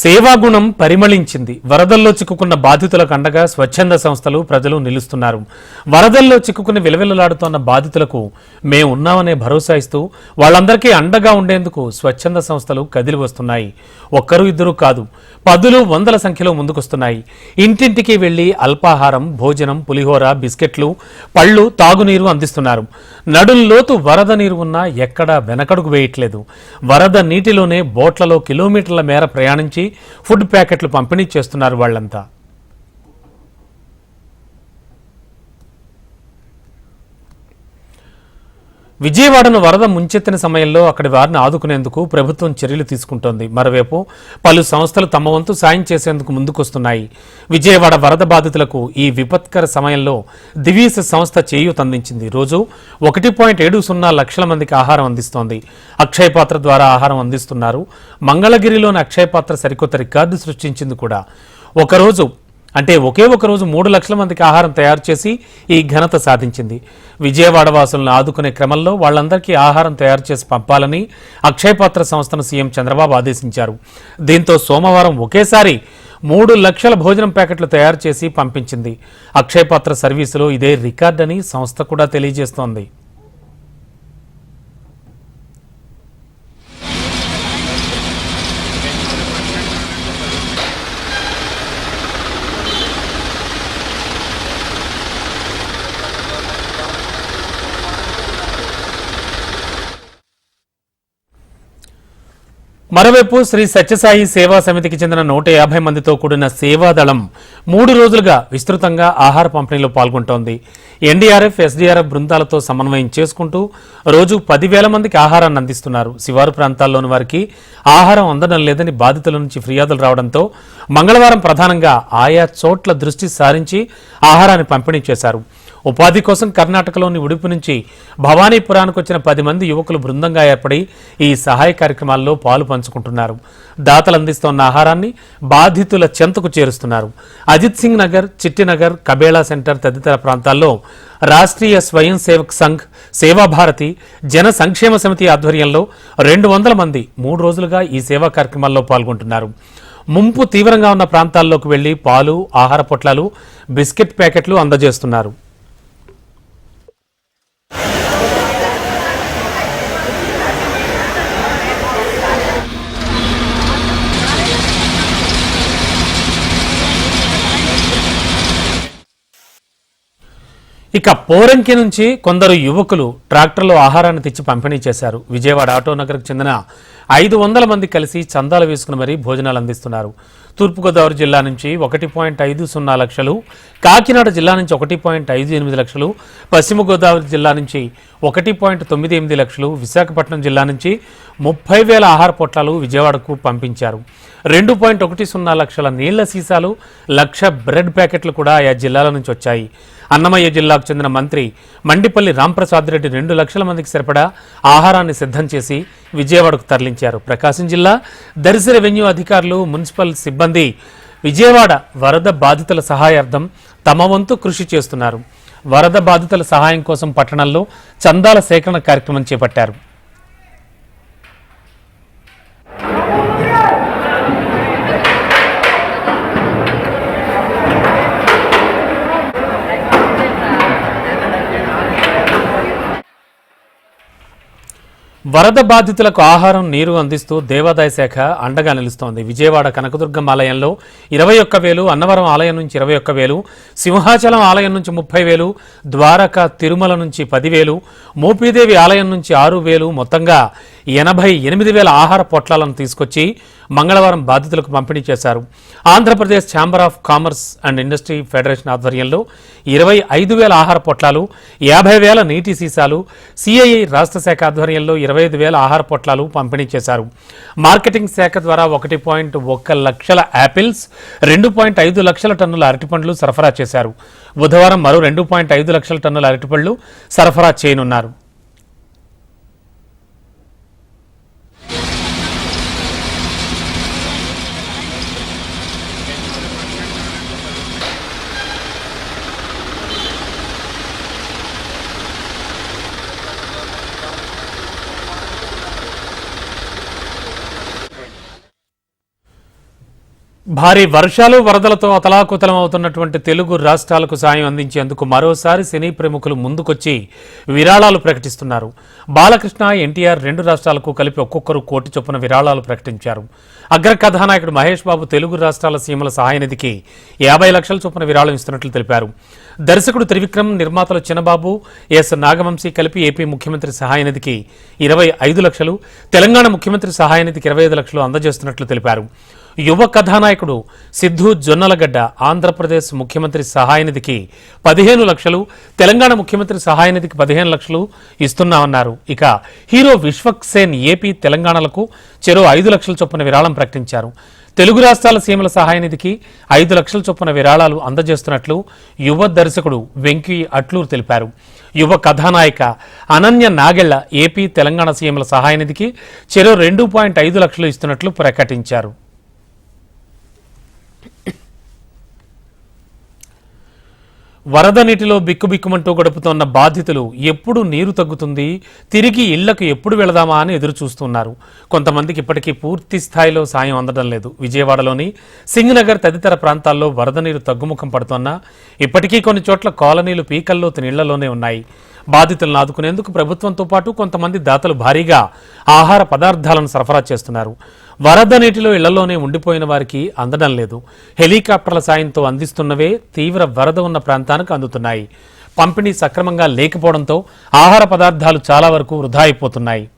సేవాగుణం పరిమళించింది. వరదల్లో చిక్కుకున్న బాధితులకు అండగా స్వచ్ఛంద సంస్థలు ప్రజలు నిలుస్తున్నారు. వరదల్లో చిక్కుకుని విలవిలలాడుతోన్న బాధితులకు మేము ఉన్నామనే భరోసా ఇస్తూ వాళ్ళందరికీ అండగా ఉండేందుకు స్వచ్ఛంద సంస్థలు కదిలి వస్తున్నాయి. ఒక్కరు ఇద్దరు కాదు పదులు వందల సంఖ్యలో ముందుకొస్తున్నాయి. ఇంటింటికి వెళ్ళి అల్పాహారం భోజనం పులిహోర బిస్కెట్లు పళ్ళు తాగునీరు అందిస్తున్నారు. నడుల్లోతు వరద నీరు ఉన్నా ఎక్కడా వెనకడుగు వేయట్లేదు. వరద నీటిలోనే బోట్లలో కిలోమీటర్ల మేర ప్రయాణించి ఫుడ్ ప్యాకెట్లు పంపిణీ చేస్తున్నారు వాళ్ళంతా. విజయవాడను వరద ముంచెత్తిన సమయంలో అక్కడి వారిని ఆదుకునేందుకు ప్రభుత్వం చర్యలు తీసుకుంటోంది. మరోవైపు పలు సంస్థలు తమ వంతు సాయం చేసేందుకు ముందుకొస్తున్నాయి. విజయవాడ వరద బాధితులకు ఈ విపత్కర సమయంలో దివీస సంస్థ చేయూతందించింది రోజు ఒకటి పాయింట్ ఏడు సున్నా లక్షల మందికి ఆహారం అందిస్తోంది. అక్షయ పాత్ర ద్వారా ఆహారం అందిస్తున్నారు. మంగళగిరిలోని అక్షయ పాత్ర సరికొత్త రికార్డు సృష్టించింది కూడా. ఒకరోజు అంటే ఒకే ఒక రోజు మూడు లక్షల మందికి ఆహారం తయారు చేసి ఈ ఘనత సాధించింది. విజయవాడ వాసులను ఆదుకునే క్రమంలో వాళ్ళందరికీ ఆహారం తయారు చేసి పంపాలని అక్షయపాత్ర సంస్థను సీఎం చంద్రబాబు ఆదేశించారు. దీంతో సోమవారం ఒకేసారి మూడు లక్షల భోజనం ప్యాకెట్లు తయారు చేసి పంపించింది. అక్షయపాత్ర సర్వీసులో ఇదే రికార్డని సంస్థ కూడా తెలియజేస్తోంది. మరోవైపు శ్రీ సత్యసాయి సేవా సమితికి చెందిన నూట యాభై మందితో కూడిన సేవాదళం మూడు రోజులుగా విస్తృతంగా ఆహార పంపిణీలో పాల్గొంటోంది. ఎన్డీఆర్ఎఫ్ ఎస్డీఆర్ఎఫ్ బృందాలతో సమన్వయం చేసుకుంటూ రోజు పదివేల మందికి ఆహారాన్ని అందిస్తున్నారు. శివారు ప్రాంతాల్లోని వారికి ఆహారం అందడం లేదని బాధితుల నుంచి ఫిర్యాదులు రావడంతో మంగళవారం ప్రధానంగా ఆయా చోట్ల దృష్టి సారించి ఆహారాన్ని పంపిణీ చేశారు. ఉపాధి కోసం కర్ణాటకలోని ఉడుపు నుంచి భవానీపురానికి వచ్చిన పది మంది యువకులు బృందంగా ఏర్పడి ఈ సహాయ కార్యక్రమాల్లో పాలు పంచుకుంటున్నారు. దాతలు అందిస్తోన్న ఆహారాన్ని బాధితుల చెంతకు చేరుస్తున్నారు. అజిత్ సింగ్ నగర్ చిట్టినగర్ కబేళా సెంటర్ తదితర ప్రాంతాల్లో రాష్ట్రీయ స్వయం సేవక్ సంఘ్ సేవాభారతి జన సంక్షేమ సమితి ఆధ్వర్యంలో రెండు వందల మంది మూడు రోజులుగా ఈ సేవా కార్యక్రమాల్లో పాల్గొంటున్నారు. ముంపు తీవ్రంగా ఉన్న ప్రాంతాల్లోకి వెళ్ళి పాలు ఆహార పొట్లాలు బిస్కెట్ ప్యాకెట్లు అందజేస్తున్నారు. ఇక పోరంకి నుంచి కొందరు యువకులు ట్రాక్టర్లో ఆహారాన్ని తెచ్చి పంపిణీ చేశారు. విజయవాడ ఆటోనగర్కు చెందిన ఐదు వందల మంది కలిసి చందాలు వేసుకుని మరీ భోజనాలు అందిస్తున్నారు. తూర్పుగోదావరి జిల్లా నుంచి ఒకటి పాయింట్ ఐదు సున్నా లక్షలు కాకినాడ జిల్లా నుంచి ఒకటి పాయింట్ ఐదు ఎనిమిది లక్షలు పశ్చిమ గోదావరి జిల్లా నుంచి ఒకటి పాయింట్ తొమ్మిది ఎనిమిది లక్షలు విశాఖపట్నం జిల్లా నుంచి ముప్పై వేల ఆహార పొట్లాలు విజయవాడకు పంపించారు. రెండు పాయింట్ ఒకటి సున్నా లక్షల నీళ్ళ సీసాలు లక్ష బ్రెడ్ ప్యాకెట్లు కూడా ఆయా జిల్లాల నుంచి వచ్చాయి. అన్నమయ్య జిల్లాకు చెందిన మంత్రి మండిపల్లి రాంప్రసాద్ రెడ్డి రెండు లక్షల మందికి సరిపడా ఆహారాన్ని సిద్ధం చేసి విజయవాడకు తరలించారు. ప్రకాశం జిల్లా దర్శి రెవెన్యూ అధికారులు మున్సిపల్ సిబ్బంది విజయవాడ వరద బాధితుల సహాయార్థం తమ వంతు కృషి చేస్తున్నారు. వరద బాధితుల సహాయం కోసం పట్టణంలో చందాల సేకరణ కార్యక్రమం చేపట్టారు. వరద బాధితులకు ఆహారం నీరు అందిస్తూ దేవాదాయ శాఖ అండగా నిలుస్తోంది. విజయవాడ కనకదుర్గం ఆలయంలో ఇరవై ఒక్క వేలు అన్నవరం ఆలయం నుంచి ఇరవై ఒక్క వేలు సింహాచలం ఆలయం నుంచి ముప్పై వేలు ద్వారక తిరుమల నుంచి పదివేలు మోపీదేవి ఆలయం నుంచి ఆరు వేలు మొత్తంగా ఎనభై ఎనిమిది వేల ఆహార పొట్లాలను తీసుకొచ్చి మంగళవారం బాధితులకు పంపిణీ చేశారు. Andhra Pradesh chamber of commerce and industry federation ఆధ్వర్యంలో ఇరవై ఐదు వేల ఆహార పొట్లాలు యాభై వేల నీటి సీసాలు సిఐఐ రాష్ట్ర శాఖ ఆధ్వర్యంలో ఇరవై ఐదు వేల ఆహార పొట్లాలు పంపిణీ చేశారు. మార్కెటింగ్ శాఖ ద్వారా ఒకటి పాయింట్ ఒక్క లక్షల యాపిల్స్ రెండు పాయింట్ ఐదు లక్షల టన్నుల అరటిపండ్లు సరఫరా చేశారు. బుధవారం మరో రెండు పాయింట్ ఐదు లక్షల టన్నుల అరటిపండ్లు సరఫరా చేయనున్నారు. భారీ వర్షాలు వరదలతో అతలాకుతలం అవుతున్నటువంటి తెలుగు రాష్ట్రాలకు సాయం అందించేందుకు మరోసారి సినీ ప్రముఖులు ముందుకొచ్చి విరాళాలు ప్రకటిస్తున్నారు. బాలకృష్ణ ఎన్టీఆర్ రెండు రాష్ట్రాలకు కలిపి ఒక్కొక్కరు కోటి చొప్పున విరాళాలు ప్రకటించారు. అగ్ర కథానాయకుడు మహేష్ బాబు తెలుగు రాష్ట్రాల సీమల సహాయ నిధికి యాభై లక్షల చొప్పున విరాళం ఇస్తున్నట్లు తెలిపారు. దర్శకుడు త్రివిక్రమ్ నిర్మాతలు చిన్నబాబు ఎస్ నాగవంశీ కలిపి ఏపీ ముఖ్యమంత్రి సహాయ నిధికి ఇరవై ఐదు లక్షలు తెలంగాణ ముఖ్యమంత్రి సహాయ నిధికి ఇరవై ఐదు లక్షలు అందజేస్తున్నట్లు తెలిపారు. యువ కథానాయకుడు సిద్ధు జొన్నలగడ్డ ఆంధ్రప్రదేశ్ ముఖ్యమంత్రి సహాయనిధికి పదిహేను లక్షలు తెలంగాణ ముఖ్యమంత్రి సహాయనిధికి పదిహేను లక్షలు ఇస్తున్నామన్నారు ఇక హీరో విశ్వక్ సేన్ ఏపీ తెలంగాణలకు చెరో ఐదు లక్షల చొప్పున విరాళం ప్రకటించారు. తెలుగు రాష్ట్రాల సీమల సహాయ నిధికి ఐదు లక్షల చొప్పున విరాళాలు అందజేస్తున్నట్లు యువ దర్శకుడు వెంకీ అట్లూరు తెలిపారు. యువ కథానాయిక అనన్య నాగెళ్ళ ఏపీ తెలంగాణ సీఎంల సహాయ నిధికి చెరో రెండు పాయింట్ ఐదు లక్షలు ఇస్తున్నట్లు ప్రకటించారు. వరద నీటిలో బిక్కుబిక్కుమంటూ గడుపుతోన్న బాధితులు ఎప్పుడు నీరు తగ్గుతుంది? తిరిగి ఇళ్ళకు ఎప్పుడు వెళదామా అని ఎదురు చూస్తున్నారు కొంతమందికి ఇప్పటికీ పూర్తి స్థాయిలో సాయం అందడం లేదు. విజయవాడలోని సింగనగర్ తదితర ప్రాంతాల్లో వరద నీరు తగ్గుముఖం పడుతోన్నా ఇప్పటికీ కొన్ని చోట్ల కాలనీలు పీకల్లోతు నీళ్ళలోనే ఉన్నాయి. బాధితులను ఆదుకునేందుకు ప్రభుత్వంతో పాటు కొంతమంది దాతలు భారీగా ఆహార పదార్థాలను సరఫరా చేస్తున్నారు. వరద నీటిలో ఇళ్ళలోనే ఉండిపోయిన వారికి అందడం లేదు. హెలికాప్టర్ల సాయంతో అందిస్తున్నవే తీవ్ర వరద ఉన్న ప్రాంతానికి అందుతున్నాయి. పంపిణీ సక్రమంగా లేకపోవడంతో ఆహార పదార్థాలు చాలా వరకు వృధా అయిపోతున్నాయి.